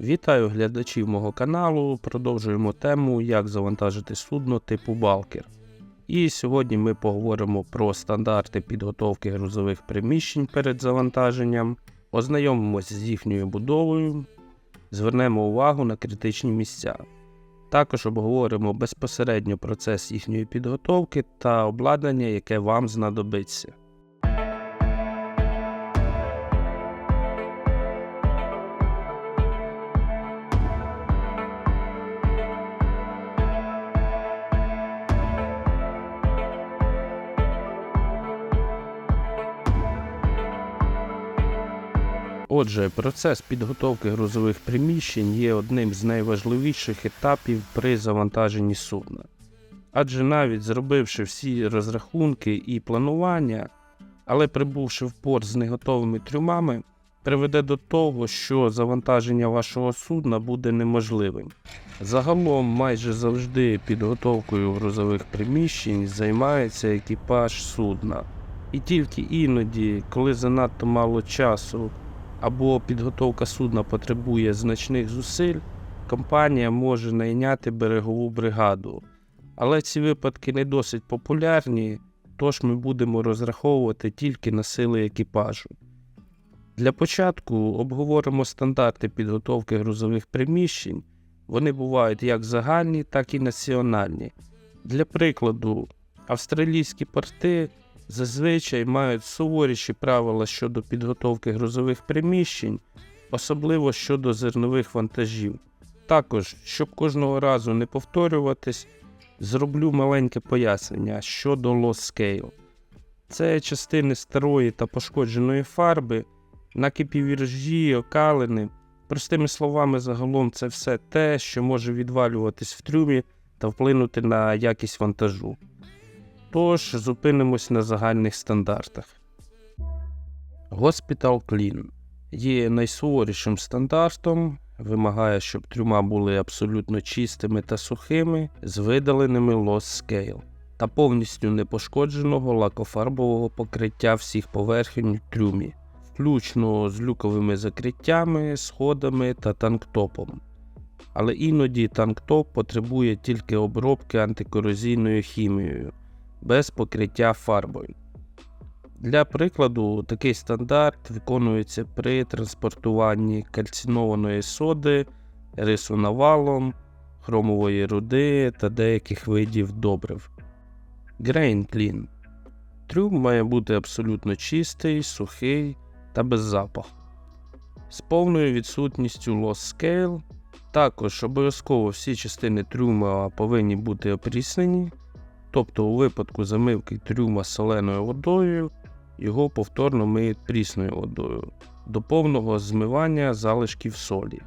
Вітаю глядачів мого каналу. Продовжуємо тему, як завантажити судно типу Балкер. І сьогодні ми поговоримо про стандарти підготовки грузових приміщень перед завантаженням, ознайомимося з їхньою будовою, звернемо увагу на критичні місця. Також обговоримо безпосередньо процес їхньої підготовки та обладнання, яке вам знадобиться. Отже, процес підготовки грузових приміщень є одним з найважливіших етапів при завантаженні судна. Адже навіть зробивши всі розрахунки і планування, але прибувши в порт з неготовими трюмами, приведе до того, що завантаження вашого судна буде неможливим. Загалом майже завжди підготовкою грузових приміщень займається екіпаж судна. І тільки іноді, коли занадто мало часу або підготовка судна потребує значних зусиль, компанія може найняти берегову бригаду. Але ці випадки не досить популярні, тож ми будемо розраховувати тільки на сили екіпажу. Для початку обговоримо стандарти підготовки грузових приміщень. Вони бувають як загальні, так і національні. Для прикладу, австралійські порти зазвичай мають суворіші правила щодо підготовки грузових приміщень, особливо щодо зернових вантажів. Також, щоб кожного разу не повторюватись, зроблю маленьке пояснення щодо Lost Scale. Це частини старої та пошкодженої фарби, накипі віржі, окалини. Простими словами, загалом це все те, що може відвалюватись в трюмі та вплинути на якість вантажу. Тож зупинимось на загальних стандартах. Hospital Clean є найсуворішим стандартом, вимагає, щоб трюма були абсолютно чистими та сухими, з видаленими Lost Scale та повністю непошкодженого лакофарбового покриття всіх поверхень трюмі, включно з люковими закриттями, сходами та танктопом. Але іноді танктоп потребує тільки обробки антикорозійною хімією без покриття фарбою. Для прикладу, такий стандарт виконується при транспортуванні кальцинованої соди, рису навалом, хромової руди та деяких видів добрив. Grain Clean. Трюм має бути абсолютно чистий, сухий та без запаху. З повною відсутністю Lost Scale. Також обов'язково всі частини трюма повинні бути опріснені. Тобто, у випадку замивки трюма соленою водою, його повторно миють прісною водою до повного змивання залишків солі.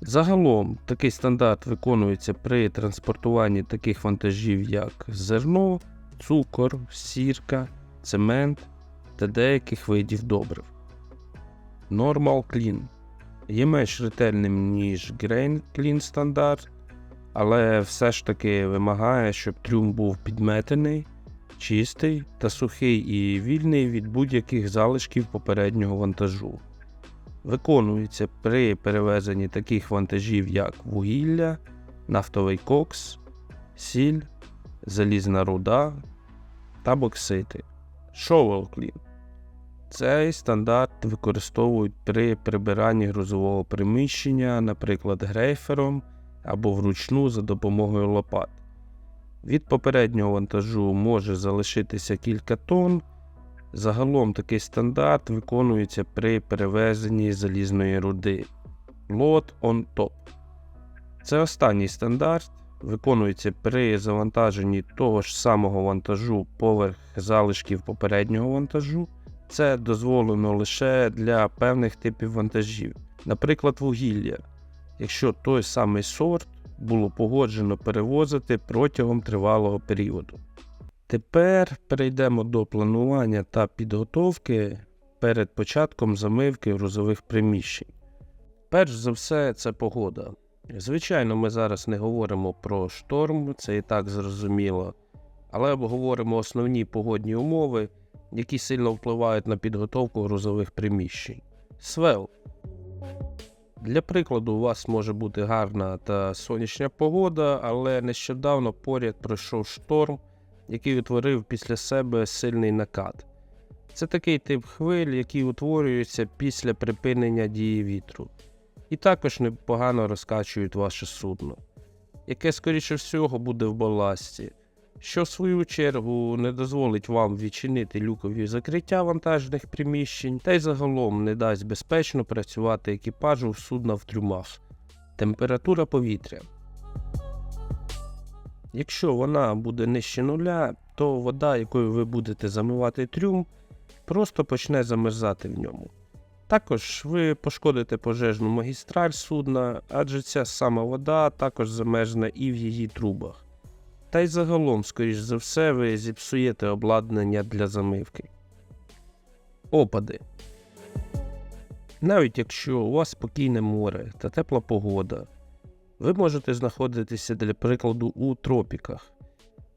Загалом такий стандарт виконується при транспортуванні таких вантажів, як зерно, цукор, сірка, цемент та деяких видів добрив. Normal Clean є менш ретельним, ніж Grain Clean стандарт, але все ж таки вимагає, щоб трюм був підметений, чистий та сухий і вільний від будь-яких залишків попереднього вантажу. Виконується при перевезенні таких вантажів, як вугілля, нафтовий кокс, сіль, залізна руда та боксити. Shovel Clean. Цей стандарт використовують при прибиранні грузового приміщення, наприклад, грейфером або вручну за допомогою лопат. Від попереднього вантажу може залишитися кілька тонн. Загалом такий стандарт виконується при перевезенні залізної руди Load on top. Це останній стандарт, виконується при завантаженні того ж самого вантажу поверх залишків попереднього вантажу. Це дозволено лише для певних типів вантажів, наприклад, вугілля якщо той самий сорт було погоджено перевозити протягом тривалого періоду. Тепер перейдемо до планування та підготовки перед початком замивки грузових приміщень. Перш за все, це погода. Звичайно, ми зараз не говоримо про шторм, це і так зрозуміло. але обговоримо основні погодні умови, які сильно впливають на підготовку грузових приміщень. Свел. Для прикладу, у вас може бути гарна та сонячна погода, але нещодавно поряд пройшов шторм, який утворив після себе сильний накат. Це такий тип хвиль, який утворюється після припинення дії вітру, і також непогано розкачують ваше судно, яке, скоріше всього, буде в баласті, що в свою чергу не дозволить вам відчинити люкові закриття вантажних приміщень та й загалом не дасть безпечно працювати екіпажу в судна в трюмах. Температура повітря. Якщо вона буде нижче нуля, то вода, якою ви будете замивати трюм, просто почне замерзати в ньому. Також ви пошкодите пожежну магістраль судна, адже ця сама вода також замерзне і в її трубах. Та й загалом, скоріш за все, ви зіпсуєте обладнання для замивки. Опади. Навіть якщо у вас спокійне море та тепла погода, ви можете знаходитися для прикладу у тропіках,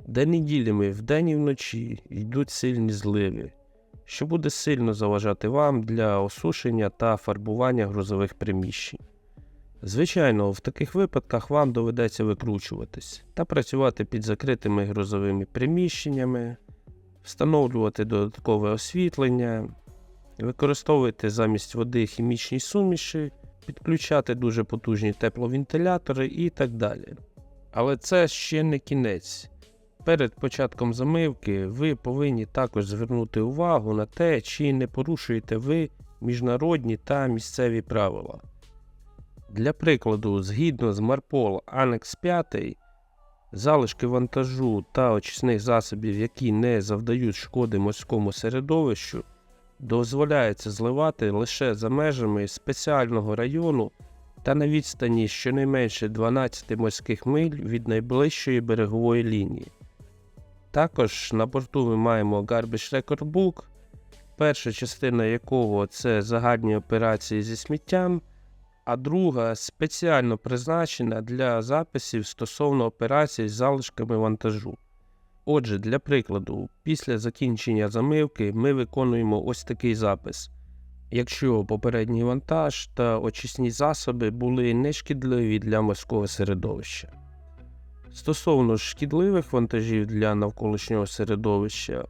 де неділями вдень і вночі йдуть сильні зливи, що буде сильно заважати вам для осушення та фарбування грузових приміщень. Звичайно, в таких випадках вам доведеться викручуватись та працювати під закритими грузовими приміщеннями, встановлювати додаткове освітлення, використовувати замість води хімічні суміші, підключати дуже потужні тепловентилятори і так далі. Але це ще не кінець. Перед початком замивки ви повинні також звернути увагу на те, чи не порушуєте ви міжнародні та місцеві правила. Для прикладу, згідно з Марпол Анекс 5, залишки вантажу та очисних засобів, які не завдають шкоди морському середовищу, дозволяється зливати лише за межами спеціального району та на відстані щонайменше 12 морських миль від найближчої берегової лінії. Також на борту ми маємо Garbage Record Book, перша частина якого це загальні операції зі сміттям а друга спеціально призначена для записів стосовно операцій з залишками вантажу. Отже, для прикладу, після закінчення замивки ми виконуємо ось такий запис. Якщо попередній вантаж та очисні засоби були нешкідливі для морського середовища. Стосовно шкідливих вантажів для навколишнього середовища,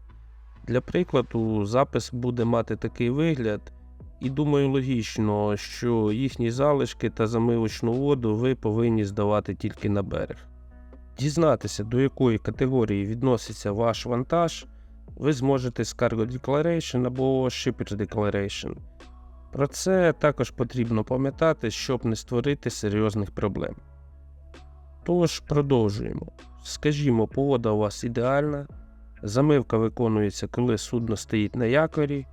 для прикладу, запис буде мати такий вигляд, і думаю, логічно, що їхні залишки та замивочну воду ви повинні здавати тільки на берег. Дізнатися, до якої категорії відноситься ваш вантаж, ви зможете з Cargo Declaration або Shipper Declaration. Про це також потрібно пам'ятати, щоб не створити серйозних проблем. Тож, продовжуємо. Скажімо, погода у вас ідеальна, замивка виконується, коли судно стоїть на якорі.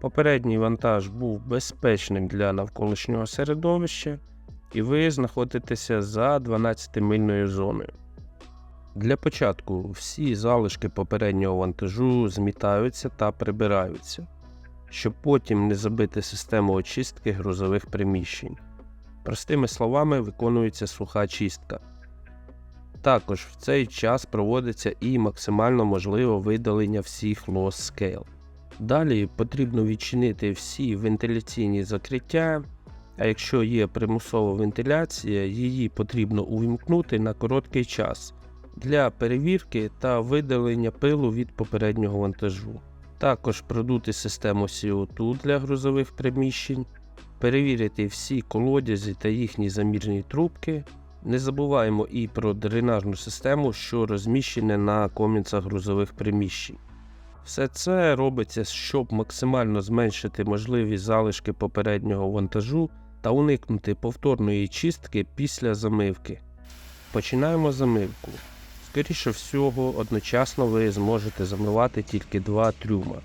Попередній вантаж був безпечним для навколишнього середовища, і ви знаходитеся за 12-мильною зоною. Для початку всі залишки попереднього вантажу змітаються та прибираються, щоб потім не забити систему очистки грузових приміщень. Простими словами, виконується суха чистка. Також в цей час проводиться і максимально можливе видалення всіх scale. Далі потрібно відчинити всі вентиляційні закриття, а якщо є примусова вентиляція, її потрібно увімкнути на короткий час для перевірки та видалення пилу від попереднього вантажу. Також продути систему CO2 для грузових приміщень, перевірити всі колодязі та їхні замірні трубки. Не забуваємо і про дренажну систему, що розміщена на комінцях грузових приміщень. Все це робиться, щоб максимально зменшити можливі залишки попереднього вантажу та уникнути повторної чистки після замивки. Починаємо замивку. Скоріше всього, одночасно ви зможете замивати тільки два трюма,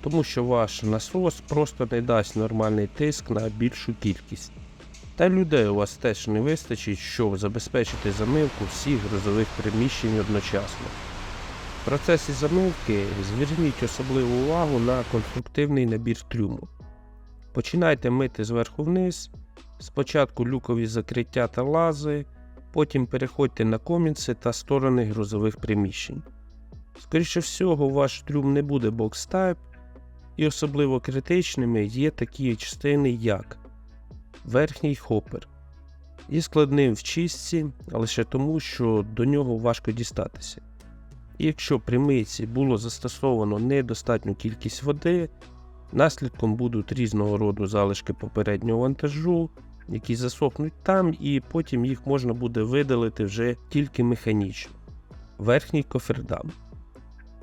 тому що ваш насос просто не дасть нормальний тиск на більшу кількість. Та людей у вас теж не вистачить, щоб забезпечити замивку всіх грузових приміщень одночасно. В процесі замивки зверніть особливу увагу на конструктивний набір трюму. Починайте мити зверху вниз, спочатку люкові закриття та лази, потім переходьте на комінси та сторони грузових приміщень. Скоріше всього, ваш трюм не буде бокс-тайп, і особливо критичними є такі частини, як верхній хопер. Є складним в чистці лише тому, що до нього важко дістатися. Якщо при митці було застосовано недостатню кількість води, наслідком будуть різного роду залишки попереднього вантажу, які засохнуть там, і потім їх можна буде видалити вже тільки механічно. Верхній кофердам.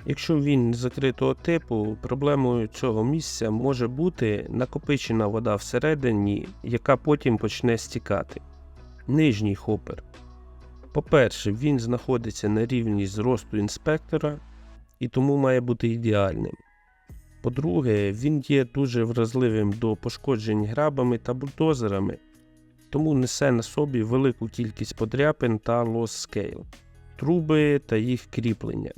Якщо він закритого типу, проблемою цього місця може бути накопичена вода всередині, яка потім почне стікати. Нижній хопер. По-перше, він знаходиться на рівні зросту інспектора і тому має бути ідеальним. По-друге, він є дуже вразливим до пошкоджень грабами та бульдозерами, тому несе на собі велику кількість подряпин та лос скейл, труби та їх кріплення.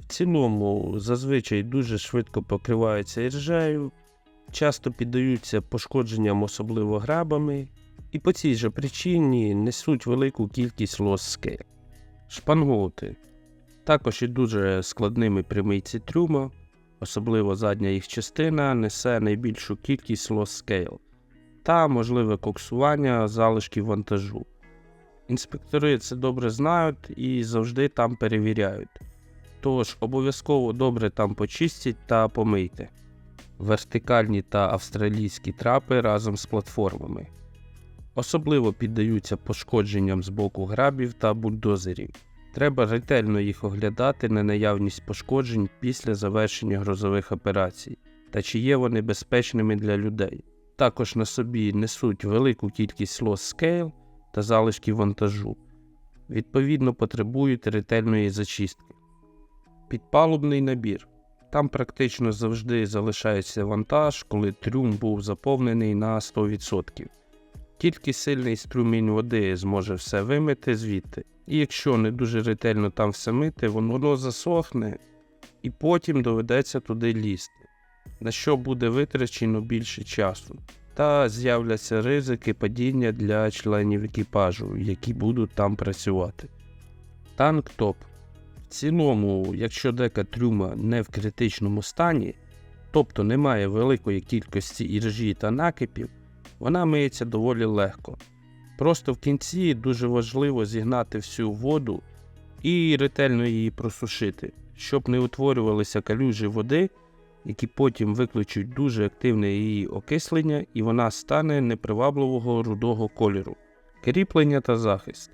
В цілому зазвичай дуже швидко покриваються іржею, часто піддаються пошкодженням, особливо грабами, і по цій же причині несуть велику кількість лос скейл. Шпангоути також і дуже складними при мийці трюма, особливо задня їх частина несе найбільшу кількість лос скейл та можливе коксування залишків вантажу. Інспектори це добре знають і завжди там перевіряють. Тож обов'язково добре там почистіть та помийте. Вертикальні та австралійські трапи разом з платформами. Особливо піддаються пошкодженням з боку грабів та бульдозерів. Треба ретельно їх оглядати на наявність пошкоджень після завершення грозових операцій та чи є вони безпечними для людей. Також на собі несуть велику кількість лос скейл та залишків вантажу, відповідно потребують ретельної зачистки. Підпалубний набір. Там практично завжди залишається вантаж, коли трюм був заповнений на 100%. Тільки сильний струмінь води зможе все вимити звідти, і якщо не дуже ретельно там все мити, воно засохне і потім доведеться туди лізти, на що буде витрачено більше часу, та з'являться ризики падіння для членів екіпажу, які будуть там працювати. Танк топ. В цілому, якщо дека трюма не в критичному стані, тобто немає великої кількості іржі та накипів, вона миється доволі легко. Просто в кінці дуже важливо зігнати всю воду і ретельно її просушити, щоб не утворювалися калюжі води, які потім викличуть дуже активне її окислення, і вона стане непривабливого рудого кольору. Кріплення та захист.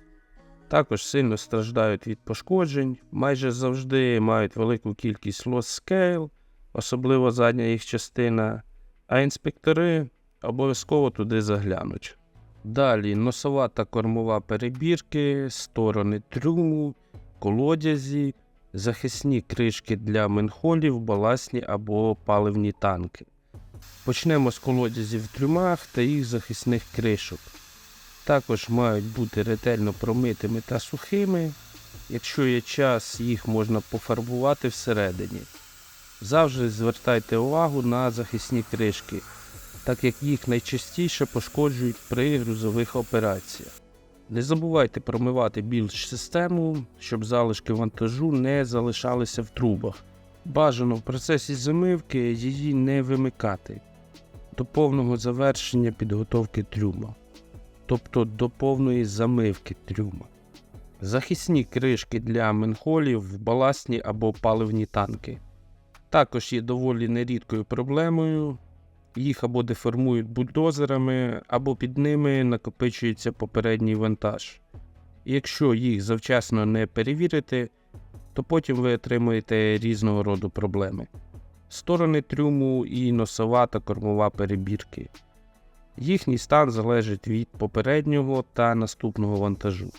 Також сильно страждають від пошкоджень, майже завжди мають велику кількість scale, особливо задня їх частина, а інспектори обов'язково туди заглянуть. Далі носова та кормова перебірки, сторони трюму, колодязі, захисні кришки для менхолів, баласні або паливні танки. Почнемо з колодязів в трюмах та їх захисних кришок. Також мають бути ретельно промитими та сухими. Якщо є час, їх можна пофарбувати всередині. Завжди звертайте увагу на захисні кришки, так як їх найчастіше пошкоджують при грузових операціях. Не забувайте промивати більш систему, щоб залишки вантажу не залишалися в трубах. Бажано в процесі замивки її не вимикати до повного завершення підготовки трюма тобто до повної замивки трюма. Захисні кришки для менхолів, в баласні або паливні танки. Також є доволі нерідкою проблемою. Їх або деформують бульдозерами, або під ними накопичується попередній вантаж. І якщо їх завчасно не перевірити, то потім ви отримуєте різного роду проблеми. Сторони трюму і носова та кормова перебірки. Їхній стан залежить від попереднього та наступного вантажу.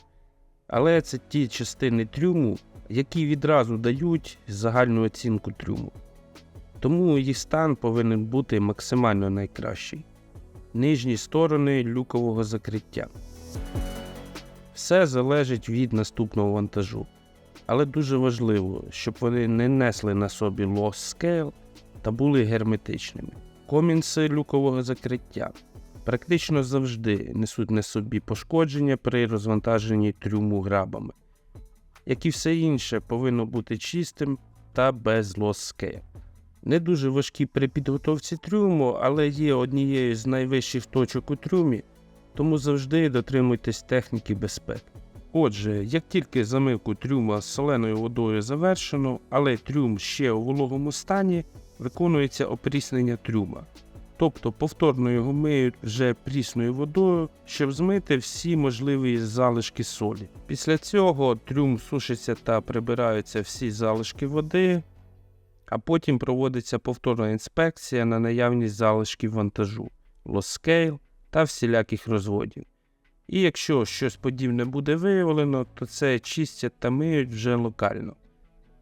Але це ті частини трюму, які відразу дають загальну оцінку трюму. Тому їх стан повинен бути максимально найкращий. Нижні сторони люкового закриття. Все залежить від наступного вантажу. Але дуже важливо, щоб вони не несли на собі loss scale та були герметичними. Комінси люкового закриття практично завжди несуть на собі пошкодження при розвантаженні трюму грабами. як і все інше, повинно бути чистим та без лоски. Не дуже важкі при підготовці трюму, але є однією з найвищих точок у трюмі, тому завжди дотримуйтесь техніки безпеки. Отже, як тільки замивку трюма з соленою водою завершено, але трюм ще у вологому стані, виконується опріснення трюма. Тобто повторно його миють вже прісною водою, щоб змити всі можливі залишки солі. Після цього трюм сушиться та прибираються всі залишки води, а потім проводиться повторна інспекція на наявність залишків вантажу, лоскейл та всіляких розводів. І якщо щось подібне буде виявлено, то це чистять та миють вже локально.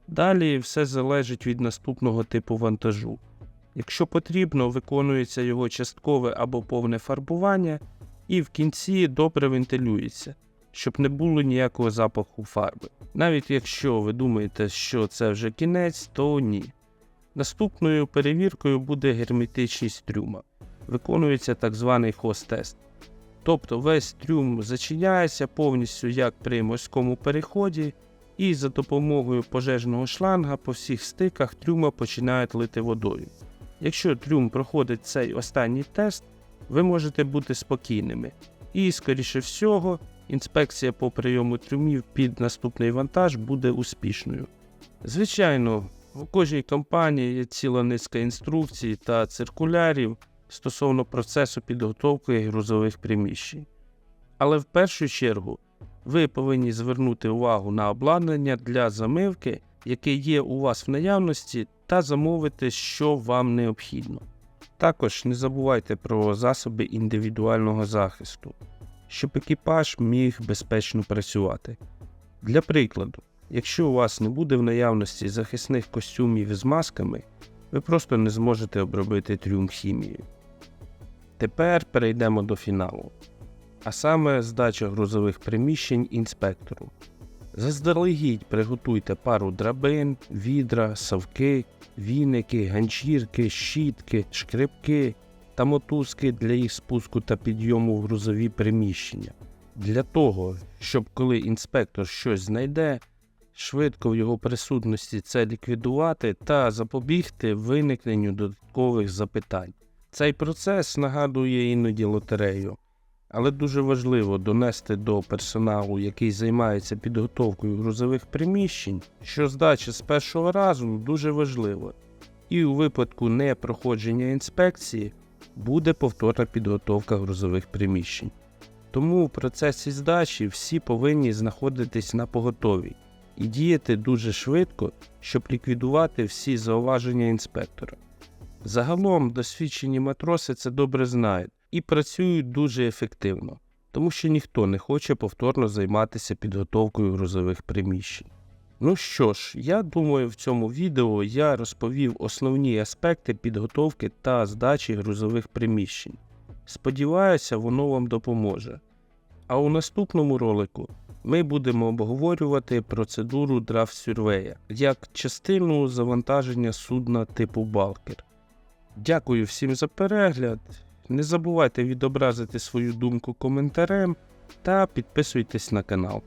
Далі все залежить від наступного типу вантажу. Якщо потрібно, виконується його часткове або повне фарбування, і в кінці добре вентилюється, щоб не було ніякого запаху фарби. Навіть якщо ви думаєте, що це вже кінець, то ні. Наступною перевіркою буде герметичність трюма. Виконується так званий хост-тест. Тобто весь трюм зачиняється повністю як при морському переході, і за допомогою пожежного шланга по всіх стиках трюма починають лити водою. Якщо трюм проходить цей останній тест, ви можете бути спокійними. І, скоріше всього, інспекція по прийому трюмів під наступний вантаж буде успішною. Звичайно, у кожній компанії є ціла низка інструкцій та циркулярів стосовно процесу підготовки грузових приміщень. Але в першу чергу ви повинні звернути увагу на обладнання для замивки, яке є у вас в наявності, та замовити, що вам необхідно. Також не забувайте про засоби індивідуального захисту, щоб екіпаж міг безпечно працювати. Для прикладу, якщо у вас не буде в наявності захисних костюмів з масками, ви просто не зможете обробити трюм хімією. Тепер перейдемо до фіналу, а саме здача грузових приміщень інспектору. Заздалегідь приготуйте пару драбин, відра, совки, віники, ганчірки, щітки, шкрипки та мотузки для їх спуску та підйому в грузові приміщення. Для того, щоб коли інспектор щось знайде, швидко в його присутності це ліквідувати та запобігти виникненню додаткових запитань. Цей процес нагадує іноді лотерею, але дуже важливо донести до персоналу, який займається підготовкою грузових приміщень, що здача з першого разу дуже важлива, і у випадку непроходження інспекції буде повторна підготовка грузових приміщень. Тому в процесі здачі всі повинні знаходитись на поготові і діяти дуже швидко, щоб ліквідувати всі зауваження інспектора. Загалом досвідчені матроси це добре знають і працюють дуже ефективно, тому що ніхто не хоче повторно займатися підготовкою грузових приміщень. Ну що ж, я думаю, в цьому відео я розповів основні аспекти підготовки та здачі грузових приміщень. Сподіваюся, воно вам допоможе. А у наступному ролику ми будемо обговорювати процедуру Draft Survey як частину завантаження судна типу Балкер. Дякую всім за перегляд. Не забувайте відобразити свою думку коментарем та підписуйтесь на канал.